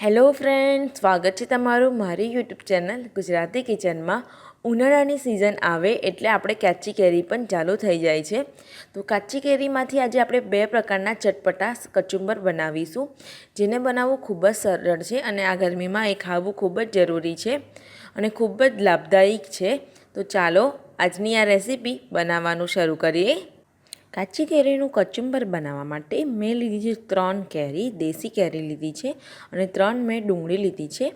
Hello friend, સ્વાગત છે તમારું મારી યુટ્યુબ ચેનલ ગુજરાતી કિચનમાં. ઉનાળાની સિઝન આવે એટલે આપણે કાચી કેરી પણ ચાલુ થઈ જાય છે. તો કાચી કેરીમાંથી આજે આપણે બે પ્રકારના ચટપટા, કચુંબર બનાવીશું, જેને બનાવવું ખૂબ જ સરળ છે અને આ ગરમીમાં એ ખાવું ખૂબ જ જરૂરી છે અને ખૂબ જ લાભદાયક છે. તો ચાલો આજની આ રેસીપી બનાવવાનું શરૂ કરીએ. કાચી કેરીનું કચુંબર બનાવવા માટે મેં લીધી છે ત્રણ કેરી, દેશી કેરી લીધી છે અને ત્રણ મેં ડુંગળી લીધી છે.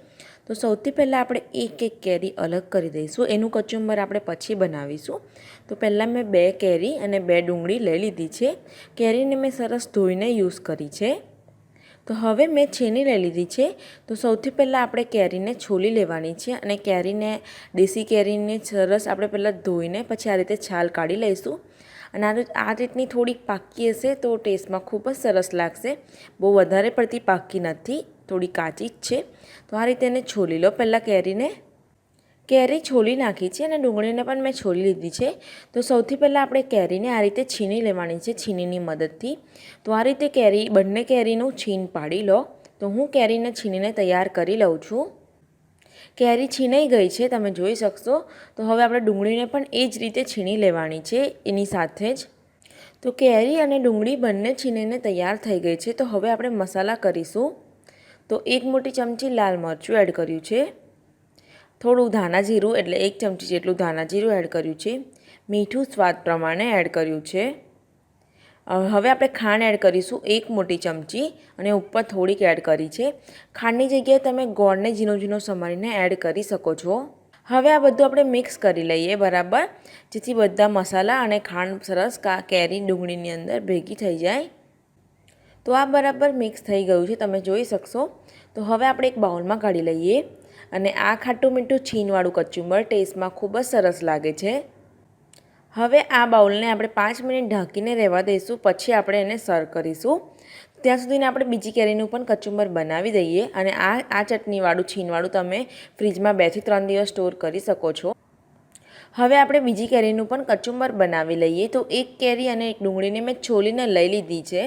તો સૌથી પહેલાં આપણે એક એક કેરી અલગ કરી દઈશું. એનું કચુંબર આપણે પછી બનાવીશું. તો પહેલાં મેં બે કેરી અને બે ડુંગળી લઈ લીધી છે. કેરીને મેં સરસ ધોઈને યુઝ કરી છે. તો હવે મેં છીની લઈ લીધી છે. તો સૌથી પહેલાં આપણે કેરીને છોલી લેવાની છે અને કેરીને, દેશી કેરીને સરસ આપણે પહેલાં ધોઈને પછી આ રીતે છાલ કાઢી લઈશું. અને આ આ રીતની થોડીક પાકી હશે તો ટેસ્ટમાં ખૂબ જ સરસ લાગશે. બહુ વધારે પડતી પાકી નથી, થોડી કાચી જ છે. તો આ રીતે એને છોલી લો. પહેલાં કેરીને કેરી છોલી નાખી છે અને ડુંગળીને પણ મેં છોલી લીધી છે. તો સૌથી પહેલાં આપણે કેરીને આ રીતે છીની લેવાની છે છીનીની મદદથી. તો આ રીતે કેરી બંને કેરીનું છીન પાડી લો. તો હું કેરીને છીનીને તૈયાર કરી લઉં છું. કેરી છીનાઈ ગઈ છે, તમે જોઈ શકશો. તો હવે આપણે ડુંગળીને પણ એ જ રીતે છીણી લેવાની છે, એની સાથે જ. તો કેરી અને ડુંગળી બંને છીણીને તૈયાર થઈ ગઈ છે, તો હવે આપણે મસાલા કરીશું. તો એક મોટી ચમચી લાલ મરચું એડ કર્યું છે. થોડું ધાણા જીરું, એટલે એક ચમચી જેટલું ધાણા જીરું એડ કર્યું છે. મીઠું સ્વાદ પ્રમાણે એડ કર્યું છે. હવે આપણે ખાંડ એડ કરીશું, એક મોટી ચમચી અને ઉપર થોડીક એડ કરી છે. ખાંડની જગ્યાએ તમે ગોળને ઝીણો ઝીણો સમારીને એડ કરી શકો છો. હવે આ બધું આપણે મિક્સ કરી લઈએ, બરાબર? જેથી બધા મસાલા અને ખાંડ સરસ કેરી ડુંગળીની અંદર ભેગી થઈ જાય. તો આ બરાબર મિક્સ થઈ ગયું છે, તમે જોઈ શકશો. તો હવે આપણે એક બાઉલમાં કાઢી લઈએ. અને આ ખાટું મીઠું છીનવાળું કચુંબર ટેસ્ટમાં ખૂબ જ સરસ લાગે છે. હવે આ બાઉલને આપણે પાંચ મિનિટ ઢાંકીને રહેવા દઈશું, પછી આપણે એને સર્વ કરીશું. ત્યાં સુધીને આપણે બીજી કેરીનું પણ કચુંબર બનાવી દઈએ અને આ આ ચટણીવાળું છીનવાળું તમે ફ્રીજમાં બેથી ત્રણ દિવસ સ્ટોર કરી શકો છો. હવે આપણે બીજી કેરીનું પણ કચુંબર બનાવી લઈએ. તો એક કેરી અને એક ડુંગળીને મેં છોલીને લઈ લીધી છે.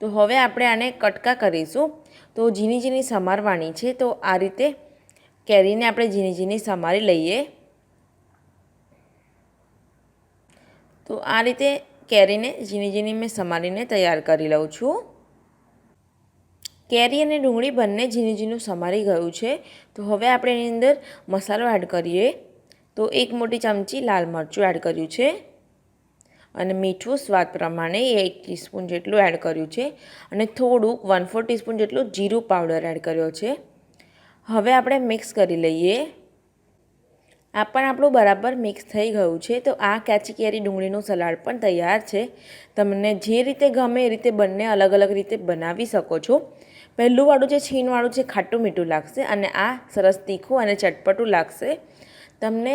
તો હવે આપણે આને કટકા કરીશું. તો ઝીણી ઝીણી સમારવાની છે. તો આ રીતે કેરીને આપણે ઝીણી ઝીણી સમારી લઈએ. તો આ રીતે કેરીને ઝીણી ઝીણી મેં સમારીને તૈયાર કરી લઉં છું. કેરી અને ડુંગળી બંને ઝીણી ઝીણું સમારી ગયું છે. તો હવે આપણે એની અંદર મસાલો એડ કરીએ. તો એક મોટી ચમચી લાલ મરચું એડ કર્યું છે. અને મીઠું સ્વાદ પ્રમાણે એક ટીસ્પૂન જેટલું એડ કર્યું છે. અને થોડુંક વન ફોર ટીસ્પૂન જેટલું જીરું પાવડર એડ કર્યો છે. હવે આપણે મિક્સ કરી લઈએ. આ પણ આપણું બરાબર મિક્સ થઈ ગયું છે. તો આ કાચી કેરી ડુંગળીનું સલાડ પણ તૈયાર છે. તમને જે રીતે ગમે એ રીતે બંને અલગ અલગ રીતે બનાવી શકો છો. પહેલુંવાળું જે છીણવાળું છે, ખાટું મીઠું લાગશે અને આ સરસ તીખું અને ચટપટું લાગશે. તમને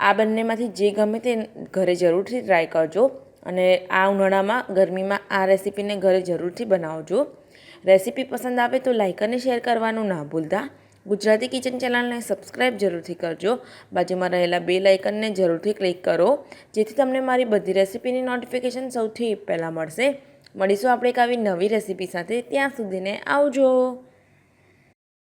આ બંનેમાંથી જે ગમે તે ઘરે જરૂરથી ટ્રાય કરજો અને આ ઉનાળામાં, ગરમીમાં આ રેસીપીને ઘરે જરૂરથી બનાવજો. રેસીપી પસંદ આવે તો લાઇક અને શેર કરવાનું ના ભૂલતા. ગુજરાતી કિચન ચેનલને સબસ્ક્રાઈબ જરૂરથી કરજો. બાજુમાં રહેલા બે લાઇકનને જરૂરથી ક્લિક કરો, જેથી તમને મારી બધી રેસીપીની નોટિફિકેશન સૌથી પહેલાં મળશે. મળીશું આપણે એક આવી નવી રેસીપી સાથે. ત્યાં સુધીને આવજો.